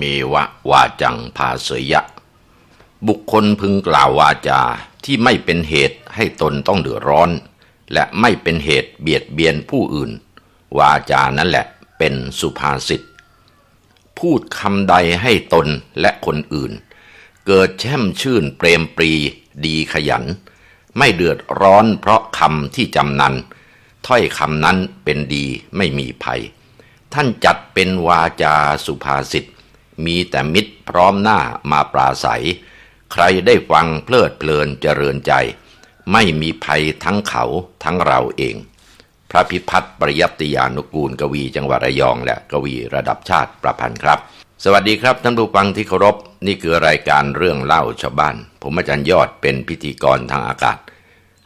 เมวะวาจังภาเสยะ บุคคลพึงกล่าววาจาที่ไม่เป็นเหตุให้ตนต้องเดือดร้อน และไม่เป็นเหตุเบียดเบียนผู้อื่น วาจานั่นแหละเป็นสุภาษิตพูดคำใดให้ตนและคนอื่น เกิดแช่มชื่นเปรมปรีดีขยัน ไม่เดือดร้อนเพราะคำที่จำนัน ถ้อยคำนั้นเป็นดีไม่มีภัย ท่านจัดเป็นวาจาสุภาษิต มีแต่มิตรพร้อมหน้ามาปราศัย ใครได้ฟังเพลิดเพลินเจริญใจ ไม่มีภัยทั้งเขาทั้งเราเอง พระพิพัฒน์ปริยัติยานุกูลกวีจังหวัดระยองและกวีระดับชาติประพันธ์ครับ สวัสดีครับท่านผู้ฟังที่เคารพนี่คือรายการเรื่องเล่าชาวบ้าน ผมอาจารย์ยอดเป็นพิธีกรทางอากาศ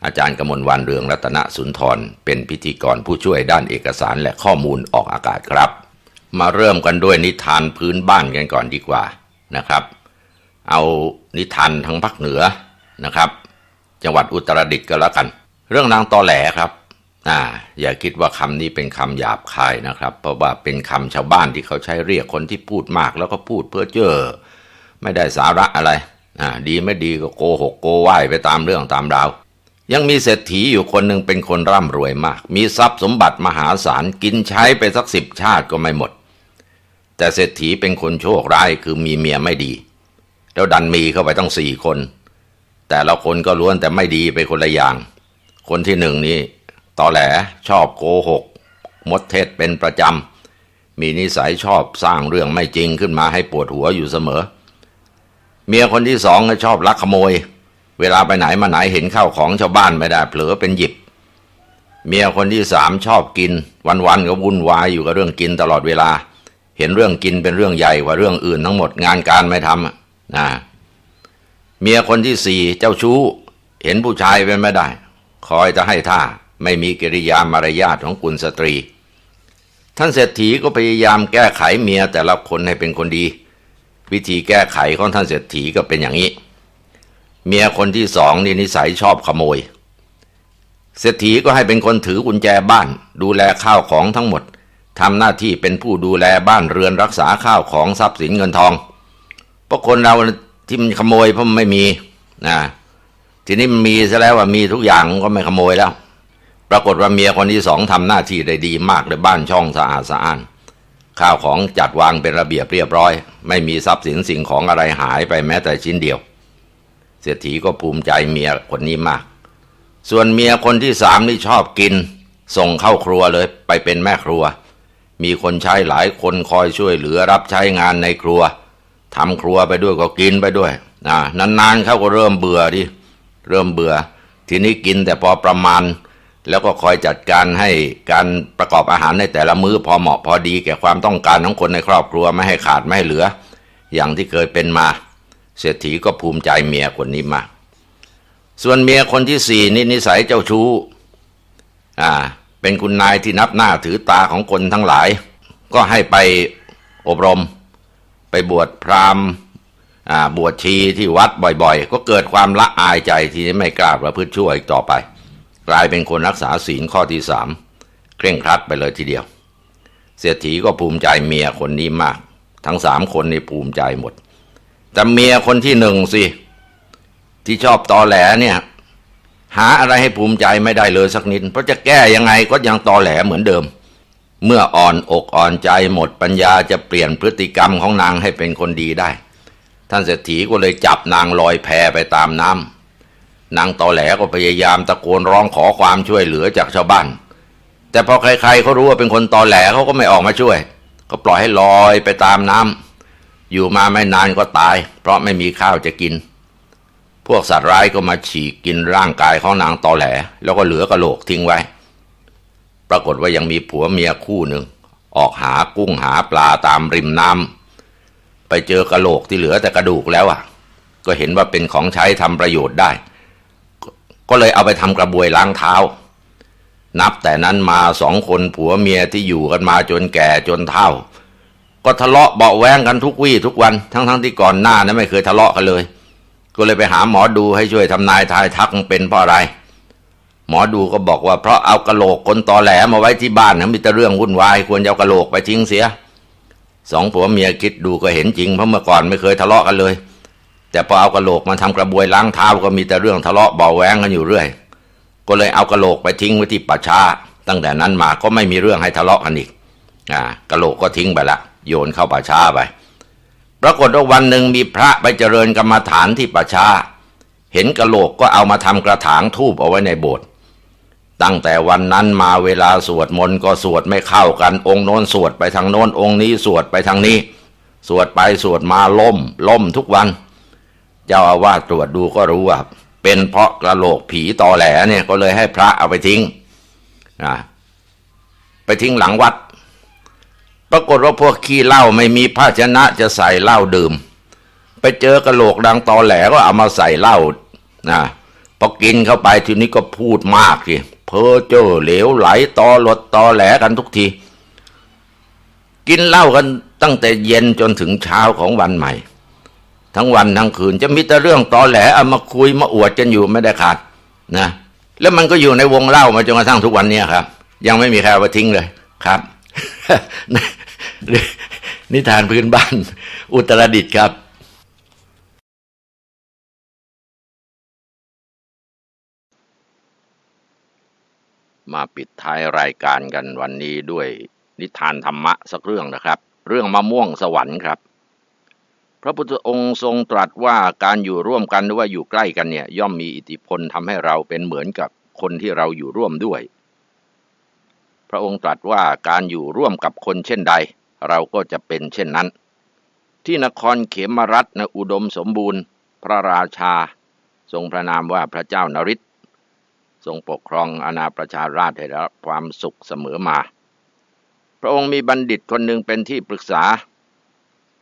อาจารย์กมลวันเรืองรัตนสุนทร เป็นพิธีกรผู้ช่วยด้านเอกสารและข้อมูลออกอากาศครับ มาเริ่มกันด้วยนิทานพื้นบ้านกันก่อนดีกว่านะครับ เอานิทานทางภาคเหนือนะครับ จังหวัดอุตรดิตถ์ก็แล้วกัน เรื่องนางตอแหลครับอ่าอย่าคิดว่าคำนี้เป็นคำหยาบคายนะครับ เพราะว่าเป็นคำชาวบ้านที่เขาใช้เรียกคนที่พูดมากแล้วก็พูดเพื่อเจ้อไม่ได้สาระอะไรอ่าดีไม่ดีก็โกหกโกไหวไปตามเรื่องตามราวยังมีเศรษฐีอยู่คนหนึ่งเป็นคนร่ำรวยมาก มีทรัพย์สมบัติมหาศาลกินใช้ไปสักสิบชาติก็ไม่หมด แต่เศรษฐีเป็นคนโชคร้ายคือมีเมียไม่ดี แล้วดันมีเข้าไปต้องสี่คน แต่ละคนก็ล้วนแต่ไม่ดีไปคนละอย่าง คนที่หนึ่งนี่ตอแหลชอบโกหก มดเท็จเป็นประจำ มีนิสัยชอบสร้างเรื่องไม่จริงขึ้นมาให้ปวดหัวอยู่เสมอ เมียคนที่สองชอบลักขโมย เวลาไปไหนมาไหนเห็นข้าวของชาวบ้านไม่ได้เผลอเป็นหยิบ เมียคนที่สามชอบกิน วันๆก็วุ่นวายอยู่กับเรื่องกินตลอดเวลา เห็นเรื่องกินเป็นเรื่องใหญ่กว่าเรื่องอื่นทั้งหมดงานการไม่ทำนะเมียคนที่สี่เจ้าชู้ เห็นผู้ชายเป็นไม่ได้ คอยจะให้ท่าไม่มีกิริยามารยาทของกุลสตรี ท่านเศรษฐีก็พยายามแก้ไขเมียแต่ละคนให้เป็นคนดี วิธีแก้ไขของท่านเศรษฐีก็เป็นอย่างนี้ เมียคนที่สองนี่นิสัยชอบขโมยเศรษฐีก็ให้เป็นคนถือกุญแจบ้าน ดูแลข้าวของทั้งหมด ทำหน้าที่เป็นผู้ดูแลบ้านเรือนรักษาข้าวของทรัพย์สินเงินทองเพราะคนเราที่มันขโมยเพราะมันไม่มีนะทีนี้มันมีซะแล้วว่ามีทุกอย่างก็ไม่ขโมยแล้ว ปรากฏว่าเมียคนที่สองทำหน้าที่ได้ดีมากเลยบ้านช่องสะอาดสะอ้านข้าวของจัดวางเป็นระเบียบเรียบร้อย ไม่มีทรัพย์สินสิ่งของอะไรหายไปแม้แต่ชิ้นเดียว เศรษฐีก็ภูมิใจเมียคนนี้มาก ส่วนเมียคนที่สามนี่ชอบกิน ส่งเข้าครัวเลยไปเป็นแม่ครัว มีคนใช้หลายคนคอยช่วยเหลือรับใช้งานในครัวทำครัวไปด้วยก็กินไปด้วยนะนานๆเขาก็เริ่มเบื่อดิเริ่มเบื่อ ทีนี้กินแต่พอประมาณ แล้วก็คอยจัดการให้การประกอบอาหารในแต่ละมื้อพอเหมาะพอดีแก่ความต้องการของคนในครอบครัวไม่ให้ขาดไม่ให้เหลือ อย่างที่เคยเป็นมา เศรษฐีก็ภูมิใจเมียคนนี้มากส่วนเมียคนที่สี่นี่นิสัยเจ้าชู้อ่า เป็นคุณนายที่นับหน้าถือตาของคนทั้งหลาย ก็ให้ไปอบรม ไปบวชพราหมณ์บวชชีที่วัดบ่อยๆ ก็เกิดความละอายใจที่ไม่กล้าประพฤติชั่วอีกต่อไป กลายเป็นคนรักษาศีลข้อที่สามเคร่งครัดไปเลยทีเดียว เศรษฐีก็ภูมิใจเมียคนนี้มาก ทั้งสามคนนี่ภูมิใจหมด แต่เมียคนที่หนึ่งสิ ที่ชอบตอแหลเนี่ย หาอะไรให้ภูมิใจไม่ได้เลยสักนิด เพราะจะแก้ยังไงก็ยังตอแหลเหมือนเดิม เมื่ออ่อนอกอ่อนใจหมดปัญญาจะเปลี่ยนพฤติกรรมของนางให้เป็นคนดีได้ ท่านเศรษฐีก็เลยจับนางลอยแพไปตามน้ำนางตอแหลก็พยายามตะโกนร้องขอความช่วยเหลือจากชาวบ้าน แต่พอใครๆเขารู้ว่าเป็นคนตอแหลเขาก็ไม่ออกมาช่วย ก็ปล่อยให้ลอยไปตามน้ำอยู่มาไม่นานก็ตาย เพราะไม่มีข้าวจะกิน พวกสัตว์ร้ายก็มาฉีกกินร่างกายของนางตอแหล แล้วก็เหลือกระโหลกทิ้งไว้ ปรากฏว่ายังมีผัวเมียคู่หนึ่ง ออกหากุ้งหาปลาตามริมน้ำไปเจอกระโหลกที่เหลือแต่กระดูกแล้วอะ ก็เห็นว่าเป็นของใช้ทำประโยชน์ได้ ก็เลยเอาไปทำกระบวยล้างเท้า นับแต่นั้นมาสองคนผัวเมียที่อยู่กันมาจนแก่จนเฒ่า ก็ทะเลาะเบาแวงกันทุกวี่ทุกวัน ทั้งๆที่ก่อนหน้านั้นไม่เคยทะเลาะกันเลย ก็เลยไปหาหมอดูให้ช่วยทำนายทายทักมันเป็นเพราะอะไร หมอดูก็บอกว่าเพราะเอากระโหลกคนตอแหลมาไว้ที่บ้านนะมีแต่เรื่องวุ่นวายควรจะเอากระโหลกไปทิ้งเสียสองผัวเมียคิดดูก็เห็นจริงเพราะเมื่อก่อนไม่เคยทะเลาะกันเลย แต่พอเอากระโหลกมาทำกระบวยล้างเท้าก็มีแต่เรื่องทะเลาะเบาแหวงกันอยู่เรื่อย ก็เลยเอากระโหลกไปทิ้งไว้ที่ป่าช้าตั้งแต่นั้นมาก็ไม่มีเรื่องให้ทะเลาะกันอีกอ่ากระโหลกก็ทิ้งไปละโยนเข้าป่าช้าไป ปรากฏว่าวันหนึ่งมีพระไปเจริญกรรมฐานที่ป่าช้า เห็นกระโหลกก็เอามาทำกระถางทูบเอาไว้ในโบสถ์ตั้งแต่วันนั้นมาเวลาสวดมนต์ก็สวดไม่เข้ากัน องค์โน้นสวดไปทางโน้นองค์นี้สวดไปทางนี้ สวดไปสวดมาล่มล่มทุกวัน เจ้าอาวาสตรวจดูก็รู้ว่า เป็นเพราะกระโหลกผีตอแหลเนี่ยก็เลยให้พระเอาไปทิ้งนะไปทิ้งหลังวัด ปรากฏว่าพวกขี้เหล้าไม่มีภาชนะจะใส่เหล้าดื่ม ไปเจอกระโหลกดังตอแหลก็เอามาใส่เหล้านะพอกินเข้าไปทีนี้ก็พูดมากทีเพ้อเจ้อเหลวไหลตอหลดตอแหลกันทุกที กินเหล้ากันตั้งแต่เย็นจนถึงเช้าของวันใหม่ ทั้งวันทั้งคืนจะมีแต่เรื่องตอแหลเอามาคุยมาอวดกันอยู่ไม่ได้ขาดนะแล้วมันก็อยู่ในวงเล่ามาจนกระทั่งทุกวันนี้ครับ ยังไม่มีใครเอาไปทิ้งเลยครับ นิทานพื้นบ้าน อุตรดิตถ์ครับมาปิดท้ายรายการกันวันนี้ด้วยนิทานธรรมะสักเรื่องนะครับ เรื่องมะม่วงสวรรค์ครับ พระพุทธองค์ทรงตรัสว่าการอยู่ร่วมกันหรือว่าอยู่ใกล้กันเนี่ยย่อมมีอิทธิพลทำให้เราเป็นเหมือนกับคนที่เราอยู่ร่วมด้วย พระองค์ตรัสว่าการอยู่ร่วมกับคนเช่นใด เราก็จะเป็นเช่นนั้น ที่นครเขมรัตน์นอุดมสมบูรณ์ พระราชา ทรงพระนามว่าพระเจ้านริศทรงปกครองอาณาประชาราชให้รับความสุขเสมอมา พระองค์มีบัณฑิตคนหนึ่งเป็นที่ปรึกษา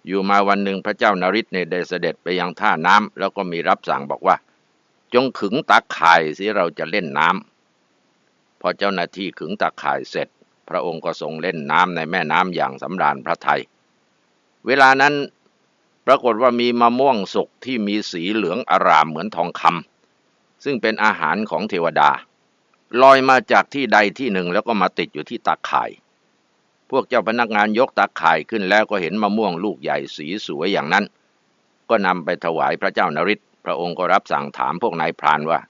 อยู่มาวันหนึ่งพระเจ้านริศเนี่ยได้เสด็จไปยังท่าน้ำแล้วก็มีรับสั่งบอกว่า จงขึงตาข่ายสิเราจะเล่นน้ำพอเจ้าหน้าที่ขึงตาข่ายเสร็จ พระองค์ก็ทรงเล่นน้ำในแม่น้ำอย่างสำราญพระไทย เวลานั้นปรากฏว่ามีมะม่วงสุกที่มีสีเหลืองอารามเหมือนทองคำซึ่งเป็นอาหารของเทวดา ลอยมาจากที่ใดที่หนึ่งแล้วก็มาติดอยู่ที่ตาข่าย พวกเจ้าพนักงานยกตาข่ายขึ้นแล้วก็เห็นมะม่วงลูกใหญ่สีสวยอย่างนั้น ก็นำไปถวายพระเจ้านริศพระองค์ก็รับสั่งถามพวกนายพรานว่า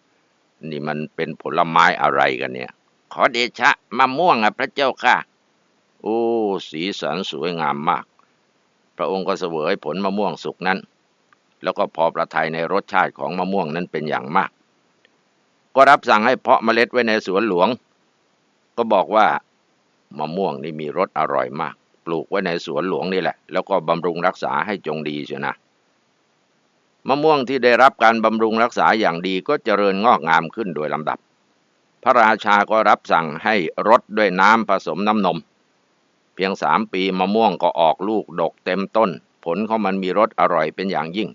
นี่มันเป็นผลไม้อะไรกันเนี่ย ขอเดชะมะม่วงอะพระเจ้าค่ะ โอ้ สีสันสวยงามมาก พระองค์ก็เสวยผลมะม่วงสุกนั้น แล้วก็พอประทัยในรสชาติของมะม่วงนั้นเป็นอย่างมาก ก็รับสั่งให้เพาะเมล็ดไว้ในสวนหลวง ก็บอกว่ามะม่วงนี่มีรสอร่อยมาก ปลูกไว้ในสวนหลวงนี่แหละ แล้วก็บำรุงรักษาให้จงดีเชียนะมะม่วงที่ได้รับการบำรุงรักษาอย่างดีก็เจริญงอกงามขึ้นโดยลำดับ พระราชาก็รับสั่งให้รดด้วยน้ำผสมน้ำนม เพียงสามปีมะม่วงก็ออกลูกดกเต็มต้น ผลของมันมีรสอร่อยเป็นอย่างยิ่ง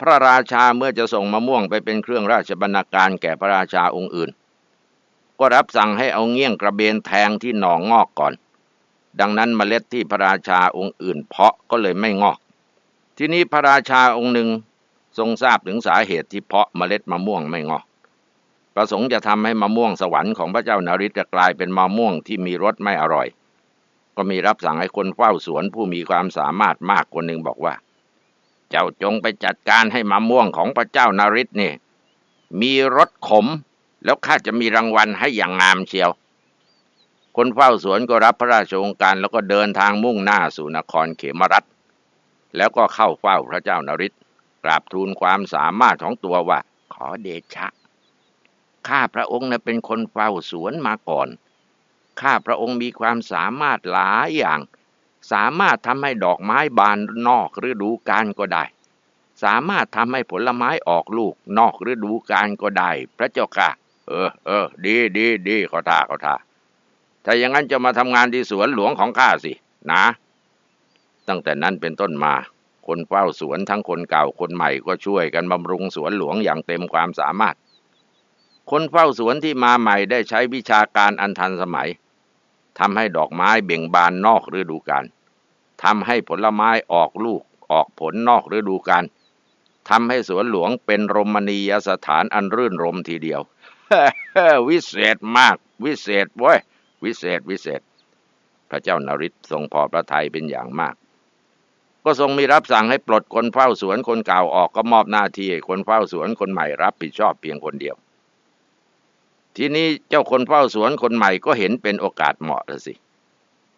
พระราชาเมื่อจะส่งมะม่วงไปเป็นเครื่องราชบรรณาการแก่พระราชาองค์อื่น ก็รับสั่งให้เอาเงี้ยงกระเบนแทงที่หนองงอกก่อน ดังนั้นเมล็ดที่พระราชาองค์อื่น เพาะก็เลยไม่งอก ทีนี้พระราชาองค์หนึ่งทรงทราบถึงสาเหตุที่เพาะเมล็ดมะม่วงไม่งอก ประสงค์จะทำให้มะม่วงสวรรค์ของพระเจ้านาริตกลายเป็นมะม่วงที่มีรสไม่อร่อย ก็มีรับสั่งให้คนเฝ้าสวนผู้มีความสามารถมากคนหนึ่งบอกว่า เจ้าจงไปจัดการให้มะม่วงของพระเจ้านาริตนี่ มีรสขม แล้วข้าจะมีรางวัลให้อย่างงามเชียว คนเฝ้าสวนก็รับพระราชโองการแล้วก็เดินทางมุ่งหน้าสู่นครเขมรัฐแล้วก็เข้าเฝ้าพระเจ้านาริตกราบทูลความสามารถของตัวว่า ขอเดชะ ข้าพระองค์นะเป็นคนเฝ้าสวนมาก่อน ข้าพระองค์มีความสามารถหลายอย่าง สามารถทำให้ดอกไม้บานนอกฤดูกาลก็ได้ สามารถทำให้ผลไม้ออกลูกนอกฤดูกาลก็ได้ พระเจ้าค่ะ เออเออดีดีดีขอท่าขอท่าถ้าอย่างนั้นจะมาทำงานที่สวนหลวงของข้าสิ นะ ตั้งแต่นั้นเป็นต้นมาคนเฝ้าสวนทั้งคนเก่าคนใหม่ก็ช่วยกันบำรุงสวนหลวงอย่างเต็มความสามารถ คนเฝ้าสวนที่มาใหม่ได้ใช้วิชาการอันทันสมัยทำให้ดอกไม้เบ่งบานนอกฤดูกาลทำให้ผลไม้ออกลูกออกผลนอกฤดูกาลทำให้สวนหลวงเป็นรมณียสถานอันรื่นรมทีเดียว วิเศษมาก วิเศษเว้ยวิเศษวิเศษ พระเจ้านาริศทรงพอพระทัยเป็นอย่างมาก ก็ทรงมีรับสั่งให้ปลดคนเฝ้าสวนคนเก่าออกก็มอบหน้าที่คนเฝ้าสวนคนใหม่รับผิดชอบเพียงคนเดียว ทีนี้เจ้าคนเฝ้าสวนคนใหม่ก็เห็นเป็นโอกาสเหมาะแล้วสิ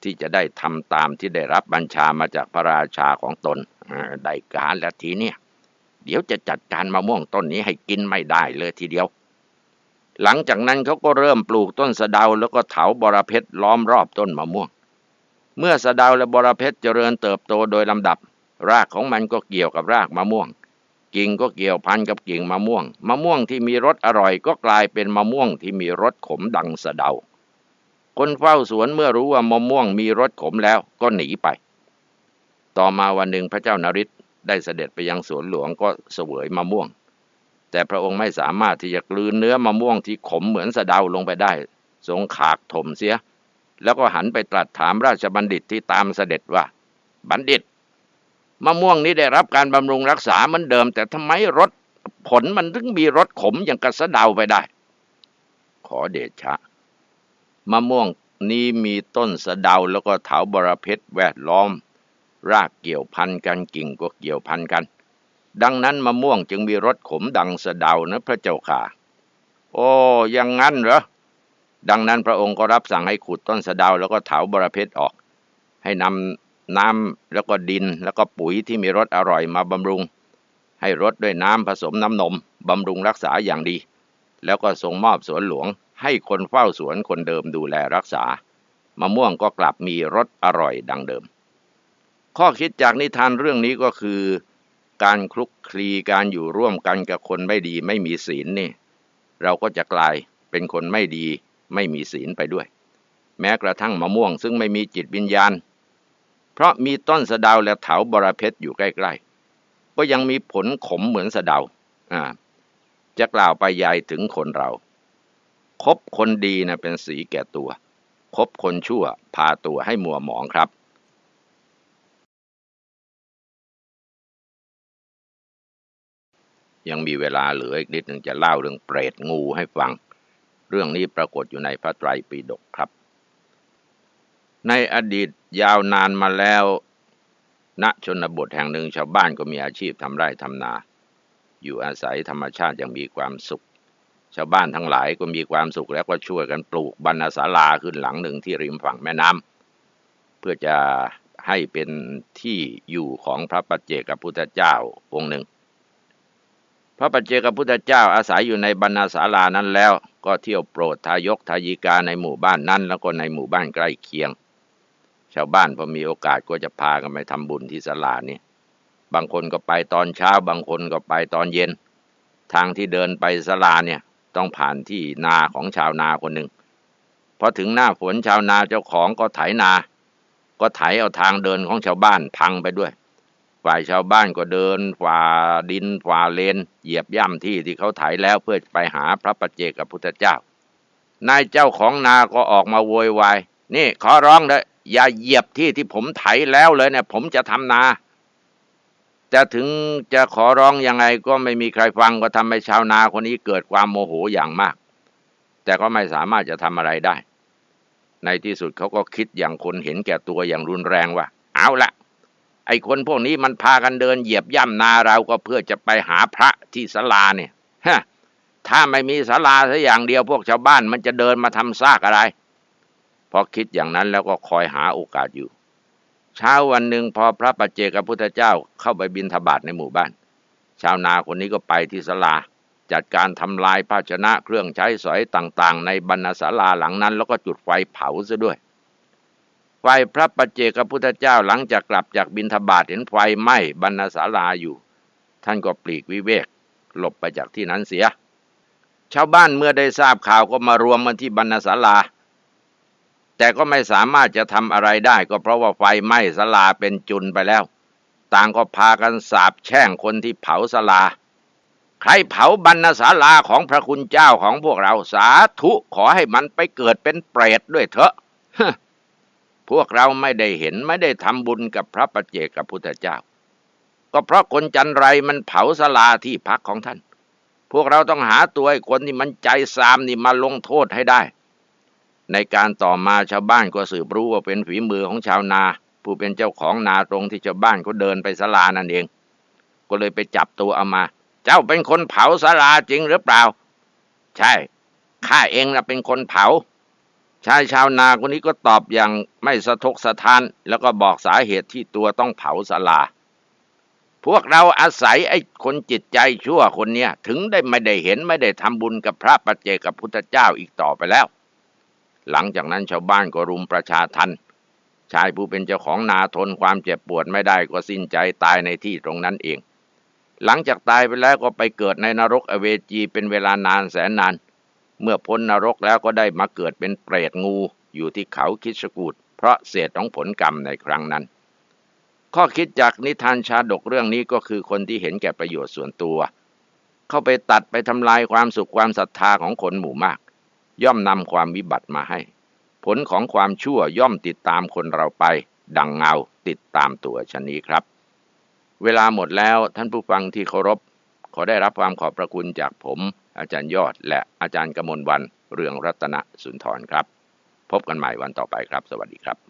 ที่จะได้ทำตามที่ได้รับบัญชามาจากพระราชาของตนได้การแล้วทีเนี้ยเดี๋ยวจะจัดการมะม่วงต้นนี้ให้กินไม่ได้เลยทีเดียว หลังจากนั้นเขาก็เริ่มปลูกต้นสะเดาแล้วก็เถาบรเพชรล้อมรอบต้นมะม่วง เมื่อสะเดาและบรเพชรเจริญเติบโตโดยลำดับ รากของมันก็เกี่ยวกับรากมะม่วง กิ่งก็เกี่ยวพันกับกิ่งมะม่วง มะม่วงที่มีรสอร่อยก็กลายเป็นมะม่วงที่มีรสขมดังสะเดา คนเฝ้าสวนเมื่อรู้ว่ามะม่วงมีรสขมแล้วก็หนีไป ต่อมาวันหนึ่งพระเจ้านาริศได้เสด็จไปยังสวนหลวงก็เสวยมะม่วง แต่พระองค์ไม่สามารถที่จะกลืนเนื้อมะม่วงที่ขมเหมือนสะเดาลงไปได้ ทรงขากถมเสีย แล้วก็หันไปตรัสถามราชบัณฑิตที่ตามเสด็จว่า บัณฑิต มะม่วงนี้ได้รับการบำรุงรักษาเหมือนเดิม แต่ทำไมรสผลมันถึงมีรสขมอย่างกระสะเดาไปได้ ขอเดชะ มะม่วงนี้มีต้นสะเดาแล้วก็เถาบรเพชรแวดล้อม รากเกี่ยวพันกันกิ่งก็เกี่ยวพันกัน ดังนั้นมะม่วงจึงมีรสขมดังสะเดานะพระเจ้าค่ะ โอ้ยังงั้นเหรอดังนั้นพระองค์ก็รับสั่งให้ขุดต้นสะเดาแล้วก็เถาบรเพชรออก ให้นำ น้ำแล้วก็ดินแล้วก็ปุ๋ยที่มีรสอร่อยมาบำรุง ให้รสด้วยน้ำผสมน้ำนมบำรุงรักษาอย่างดี แล้วก็ทรงมอบสวนหลวง ให้คนเฝ้าสวนคนเดิมดูแลรักษามะม่วงก็กลับมีรสอร่อยดังเดิม ข้อคิดจากนิทานเรื่องนี้ก็คือ การคลุกคลีการอยู่ร่วมกันกับคนไม่ดีไม่มีศีลนี่เราก็จะกลายเป็นคนไม่ดีไม่มีศีลไปด้วย แม้กระทั่งมะม่วงซึ่งไม่มีจิตวิญญาณ เพราะมีต้นสะดาวและเถาบรเพชรอยู่ใกล้ๆ ก็ยังมีผลขมเหมือนสะดาอ่าจะกล่าวไปยายถึงคนเรา คบคนดีนะเป็นสีแก่ตัว คบคนชั่วพาตัวให้มัวหมองครับ ยังมีเวลาเหลืออีกนิดหนึ่งจะเล่าเรื่องเปรตงูให้ฟัง เรื่องนี้ปรากฏอยู่ในพระไตรปิฎกครับ ในอดีตยาวนานมาแล้ว ณชนบทแห่งหนึ่งชาวบ้านก็มีอาชีพทำไร่ทำนา อยู่อาศัยธรรมชาติอย่างมีความสุข ชาวบ้านทั้งหลายก็มีความสุขแล้วก็ช่วยกันปลูกบรรณศาลาขึ้นหลังหนึ่งที่ริมฝั่งแม่น้ำเพื่อจะให้เป็นที่อยู่ของพระปัจเจกพุทธเจ้าองค์หนึ่ง พระปัจเจกพุทธเจ้าอาศัยอยู่ในบรรณาศาลานั้นแล้ว ก็เที่ยวโปรดทายกทายิกาในหมู่บ้านนั้นแล้วก็ในหมู่บ้านใกล้เคียง ชาวบ้านพอมีโอกาสก็จะพากันไปทำบุญที่ศาลานี้บางคนก็ไปตอนเช้า บางคนก็ไปตอนเย็น ทางที่เดินไปศาลาเนี่ยต้องผ่านที่นาของชาวนาคนหนึ่งพอถึงหน้าฝนชาวนาเจ้าของก็ไถนา ก็ไถเอาทางเดินของชาวบ้านพังไปด้วย ฝ่ายชาวบ้านก็เดินฝ่าดินฝ่าเลน เหยียบย่ำที่ที่เขาไถแล้วเพื่อไปหาพระปัจเจกพุทธเจ้า นายเจ้าของนาก็ออกมาโวยวายนี่ขอร้องเลย อย่าเหยียบที่ที่ผมไถแล้วเลยเนี่ย ผมจะทำนาจะถึงจะขอร้องยังไงก็ไม่มีใครฟังก็ทำให้ชาวนาคนนี้เกิดความโมโหอย่างมาก แต่ก็ไม่สามารถจะทำอะไรได้ ในที่สุดเขาก็คิดอย่างคนเห็นแก่ตัวอย่างรุนแรงว่า เอาละไอ้คนพวกนี้มันพากันเดินเหยียบย่ำนาเราก็เพื่อจะไปหาพระที่ศาลาเนี่ยฮะถ้าไม่มีศาลาสักอย่างเดียวพวกชาวบ้านมันจะเดินมาทำซากอะไร พอคิดอย่างนั้นแล้วก็คอยหาโอกาสอยู่ เช้าวันหนึ่งพอพระปัจเจกพุทธเจ้าเข้าไปบินทบาทในหมู่บ้าน ชาวนาคนนี้ก็ไปที่ศาลา จัดการทำลายภาชนะเครื่องใช้สอยต่างๆ ในบรรณศาลาหลังนั้น แล้วก็จุดไฟเผาซะด้วยฝ่ายพระปัจเจกพุทธเจ้าหลังจากกลับจากบินทบาทเห็นไฟไหม้บรรณศาลาอยู่ ท่านก็ปลีกวิเวก หลบไปจากที่นั้นเสีย ชาวบ้านเมื่อได้ทราบข่าวก็มารวมกันที่บรรณศาลา แต่ก็ไม่สามารถจะทำอะไรได้ ก็เพราะว่าไฟไหม้ศาลาเป็นจุนไปแล้ว ต่างก็พากันสาบแช่งคนที่เผาศาลา ใครเผาบรรณศาลาของพระคุณเจ้าของพวกเราสาธุขอให้มันไปเกิดเป็นเปรตด้วยเถอะพวกเราไม่ได้เห็นไม่ได้ทำบุญกับพระปัจเจกพุทธเจ้า ก็เพราะคนจันไรมันเผาสลาที่พักของท่าน พวกเราต้องหาตัวไอ้คนที่มันใจซามนี่มาลงโทษให้ได้ ในการต่อมาชาวบ้านก็สืบรู้ว่าเป็นฝีมือของชาวนา ผู้เป็นเจ้าของนาตรงที่ชาวบ้านก็เดินไปศาลานั่นเอง ก็เลยไปจับตัวเอามา เจ้าเป็นคนเผาศาลาจริงหรือเปล่า ใช่ข้าเองนะเป็นคนเผาชายชาวนาคนนี้ก็ตอบอย่างไม่สะทกสะท้าน แล้วก็บอกสาเหตุที่ตัวต้องเผาศาลา พวกเราอาศัยไอ้คนจิตใจชั่วคนเนี้ยถึงได้ไม่ได้เห็นไม่ได้ทำบุญกับพระปัจเจกับพุทธเจ้าอีกต่อไปแล้ว หลังจากนั้นชาวบ้านก็รุมประชาทันชายผู้เป็นเจ้าของนาทนความเจ็บปวดไม่ได้ก็สิ้นใจตายในที่ตรงนั้นเอง หลังจากตายไปแล้วก็ไปเกิดในนรกอเวจีเป็นเวลานานแสนนาน เมื่อพ้นนรกแล้วก็ได้มาเกิดเป็นเปรตงูอยู่ที่เขาคิดสกูดเพราะเศษของผลกรรมในครั้งนั้น ข้อคิดจากนิทานชาดกเรื่องนี้ก็คือคนที่เห็นแก่ประโยชน์ส่วนตัว เข้าไปตัดไปทำลายความสุขความศรัทธาของคนหมู่มาก ย่อมนำความวิบัติมาให้ ผลของความชั่วย่อมติดตามคนเราไป ดังเงาติดตามตัวชนี้ครับ เวลาหมดแล้วท่านผู้ฟังที่เคารพ ขอได้รับความขอบพระคุณจากผม อาจารย์ยอด และอาจารย์กมลวันเรืองรัตนสุนทรครับ พบกันใหม่วันต่อไปครับ สวัสดีครับ